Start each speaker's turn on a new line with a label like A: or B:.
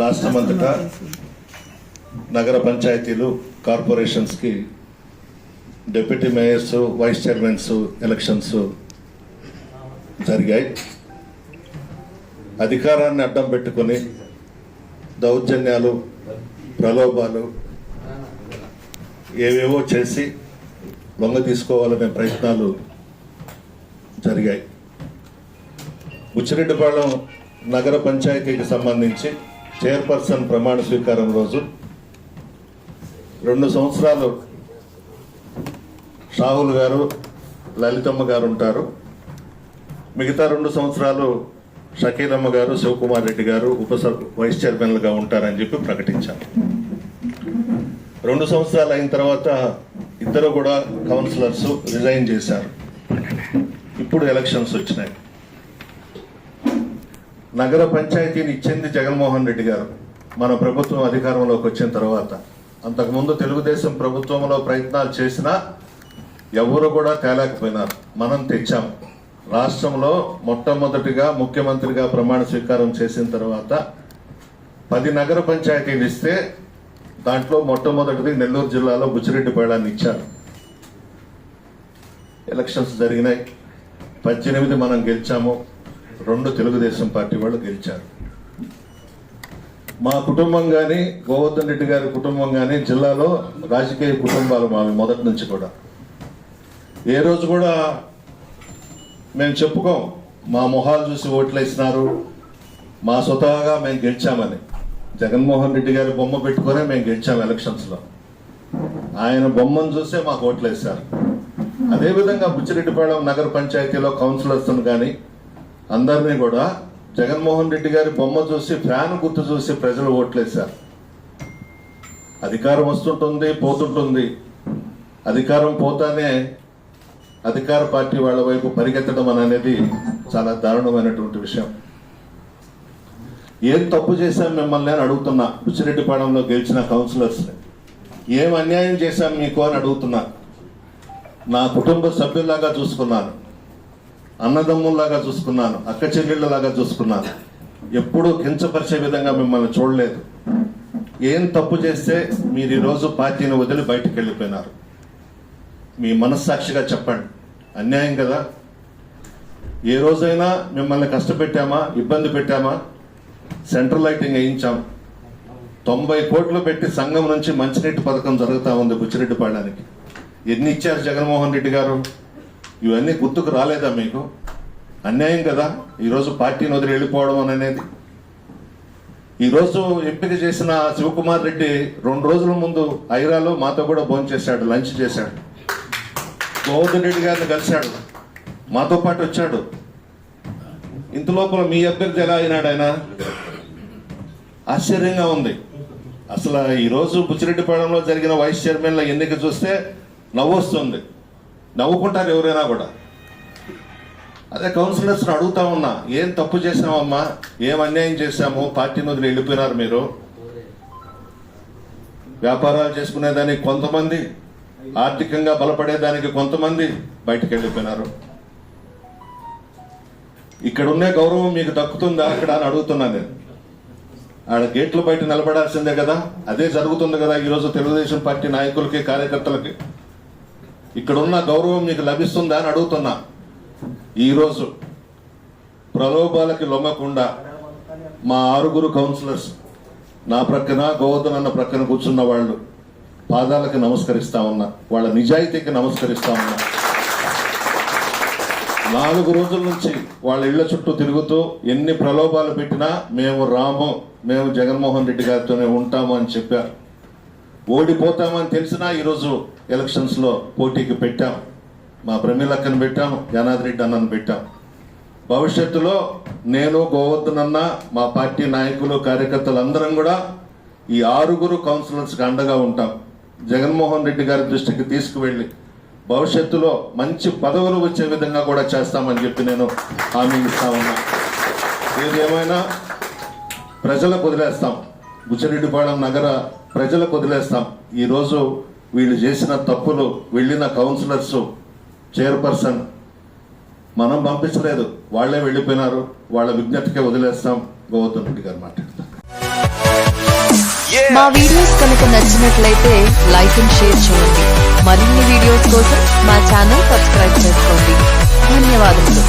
A: రాష్ట్రమంతటా నగర పంచాయతీలు కార్పొరేషన్స్కి deputy mayors vice chairmans elections జరిగాయి. అధికారాన్ని అడ్డం పెట్టుకొని దౌర్జన్యాలు ప్రలోభాలు ఏవేవో చేసి లొంగ తీసుకోవాలనే ప్రయత్నాలు జరిగాయి. బుచ్చిరెడ్డిపాళెం నగర పంచాయతీకి సంబంధించి చైర్పర్సన్ ప్రమాణ స్వీకారం రోజు. రెండు సంవత్సరాలు షాహుల్ గారు లలితమ్మ గారు ఉంటారు. మిగతా రెండు సంవత్సరాలు షకీలమ్మ గారు శివకుమార్ రెడ్డి గారు ఉప వైస్ చైర్మన్లుగా ఉంటారని చెప్పి ప్రకటించారు రెండు సంవత్సరాలు అయిన తర్వాత ఇద్దరు కూడా కౌన్సిలర్స్ రిజైన్ చేశారు. ఇప్పుడు ఎలక్షన్స్ వచ్చినాయి. నగర పంచాయతీని ఇచ్చింది జగన్మోహన్ రెడ్డి గారు. మన ప్రభుత్వం అధికారంలోకి వచ్చిన తర్వాత. అంతకుముందు తెలుగుదేశం ప్రభుత్వంలో ప్రయత్నాలు చేసినా ఎవరు కూడా తేలేకపోయినారు. మనం తెచ్చాం. రాష్ట్రంలో మొట్టమొదటిగా ముఖ్యమంత్రిగా ప్రమాణ స్వీకారం చేసిన తర్వాత పది నగర పంచాయతీలు ఇస్తే దాంట్లో మొట్టమొదటిది నెల్లూరు జిల్లాలో బుచ్చిరెడ్డిపాళాన్ని ఇచ్చారు. ఎలక్షన్స్ జరిగినాయి. పద్దెనిమిది మనం గెలిచాము. రెండు తెలుగుదేశం పార్టీ వాళ్ళు గెలిచారు. మా కుటుంబం కానీ గోవర్ధన్ రెడ్డి గారి కుటుంబం కానీ జిల్లాలో రాజకీయ కుటుంబాలు మావి మొదటి నుంచి కూడా. ఏ రోజు కూడా మేము చెప్పుకోం మా మొహాలు చూసి ఓట్లు వేసినారు మా స్వతహాగా మేము గెలిచామని. జగన్మోహన్ రెడ్డి గారి బొమ్మ పెట్టుకునే మేము గెలిచాం ఎలక్షన్స్లో. ఆయన బొమ్మను చూసే మాకు ఓట్లు వేశారు అదేవిధంగా బుచ్చిరెడ్డిపాళెం నగర పంచాయతీలో కౌన్సిలర్స్ను కానీ అందరినీ కూడా జగన్మోహన్ రెడ్డి గారి బొమ్మ చూసి ఫ్యాన్ గుర్తు చూసి ప్రజలు ఓట్లేశారు అధికారం వస్తుంటుంది పోతుంటుంది. అధికారం పోతానే అధికార పార్టీ వాళ్ళ వైపు పరిగెత్తడం అనేది చాలా దారుణమైనటువంటి విషయం. ఏం తప్పు చేశాం మిమ్మల్ని అని అడుగుతున్నా. బుచ్చిరెడ్డిపాళెంలో గెలిచిన కౌన్సిలర్స్ని ఏం అన్యాయం చేశాం మీకు అని అడుగుతున్నా. నా కుటుంబ సభ్యులాగా చూసుకున్నాను. అన్నదమ్ముల్లాగా చూసుకున్నాను అక్క చెల్లెళ్ళలాగా చూసుకున్నాను. ఎప్పుడూ కించపరిచే విధంగా మిమ్మల్ని చూడలేదు. ఏం తప్పు చేస్తే మీరు ఈరోజు పార్టీని వదిలి బయటకు వెళ్ళిపోయినారు? మీ మనస్సాక్షిగా చెప్పండి. అన్యాయం కదా? ఏ రోజైనా మిమ్మల్ని కష్టపెట్టామా ఇబ్బంది పెట్టామా? Central lighting వేయించాం. తొంభై కోట్లు పెట్టి సంఘం నుంచి మంచినీటి పథకం జరుగుతూ ఉంది బుచ్చిరెడ్డిపాళానికి. ఎన్ని ఇచ్చారు జగన్మోహన్ రెడ్డి గారు? ఇవన్నీ గుర్తుకు రాలేదా మీకు? అన్యాయం కదా? ఈరోజు పార్టీని వదిలి వెళ్ళిపోవడం అనేది. ఈరోజు ఎంపిక చేసిన శివకుమార్ రెడ్డి రెండు రోజుల ముందు ఐరాలో మాతో కూడా భోజనం చేశాడు లంచ్ చేశాడు. గోవర్ధన్ రెడ్డి గారిని కలిశాడు. మాతో పాటు వచ్చాడు. ఇంత లోపల మీ అభ్యర్థి ఎలా అయినాడు ఆయన? ఆశ్చర్యంగా ఉంది. అసలు ఈరోజు బుచ్చిరెడ్డిపాళెంలో జరిగిన వైస్ చైర్మన్ల ఎన్నిక చూస్తే నవ్వు వస్తుంది నవ్వుకుంటారు ఎవరైనా కూడా. అదే కౌన్సిలర్స్ని అడుగుతా ఉన్నా ఏం తప్పు చేసామమ్మా ఏం అన్యాయం చేశాము? పార్టీని వదిలి వెళ్ళిపోయినారు మీరు? వ్యాపారాలు చేసుకునేదానికి కొంతమంది ఆర్థికంగా బలపడేదానికి కొంతమంది బయటకు వెళ్ళిపోయినారు. ఇక్కడ ఉండే గౌరవం మీకు దక్కుతుందా అక్కడ? అని అడుగుతున్నా నేను. ఆడ గేట్ల బయట నిలబడాల్సిందే కదా. అదే జరుగుతుంది కదా ఈరోజు తెలుగుదేశం పార్టీ నాయకులకి కార్యకర్తలకి. ఇక్కడ ఉన్న గౌరవం మీకు లభిస్తుందా అని అడుగుతున్నా. ఈరోజు ప్రలోభాలకి లొమ్మకుండా మా ఆరుగురు కౌన్సిలర్స్ నా ప్రక్కన గోవర్ధన్ అన్న ప్రక్కన కూర్చున్న వాళ్ళు పాదాలకి నమస్కరిస్తా ఉన్నా వాళ్ళ నిజాయితీకి నమస్కరిస్తా ఉన్నా. నాలుగు రోజుల నుంచి వాళ్ళ ఇళ్ళ చుట్టూ తిరుగుతూ ఎన్ని ప్రలోభాలు పెట్టినా మేము రాము మేము జగన్మోహన్ రెడ్డి గారితోనే ఉంటాము అని చెప్పారు ఓడిపోతామని తెలిసినా ఈరోజు ఎలక్షన్స్లో పోటీకి పెట్టాం. మా ప్రమీలక్కను పెట్టాం జనాద్రెడ్డి అన్నను పెట్టాం. భవిష్యత్తులో నేను గోవర్ధనన్న మా పార్టీ నాయకులు కార్యకర్తలు అందరం కూడా ఈ ఆరుగురు కౌన్సిలర్స్కి అండగా ఉంటాం. జగన్మోహన్ రెడ్డి గారి దృష్టికి తీసుకువెళ్ళి భవిష్యత్తులో మంచి పదవులు వచ్చే విధంగా కూడా చేస్తామని చెప్పి నేను హామీ ఇస్తా ఉన్నా. ఏదేమైనా ఏమైనా ప్రజలకు వదిలేస్తాం. బుచ్చిరెడ్డిపాళెం నగర ప్రజలకు వదిలేస్తాం. ఈరోజు వీళ్ళు చేసిన తప్పులు వెళ్ళిన కౌన్సిలర్స్ చైర్పర్సన్ మనం పంపించలేదు. వాళ్ళే వెళ్ళిపోయినారు. వాళ్ళ విజ్ఞతకే వదిలేస్తాం. గౌతమ్ రెడ్డి గారు మాట్లాడతారు
B: మా వీడియోస్ కనుక నచ్చినట్లయితే లైక్ అండ్ షేర్ చేయండి. మరిన్ని వీడియోస్ కోసం మా ఛానల్ సబ్స్క్రైబ్ చేసుకోండి. ధన్యవాదములు.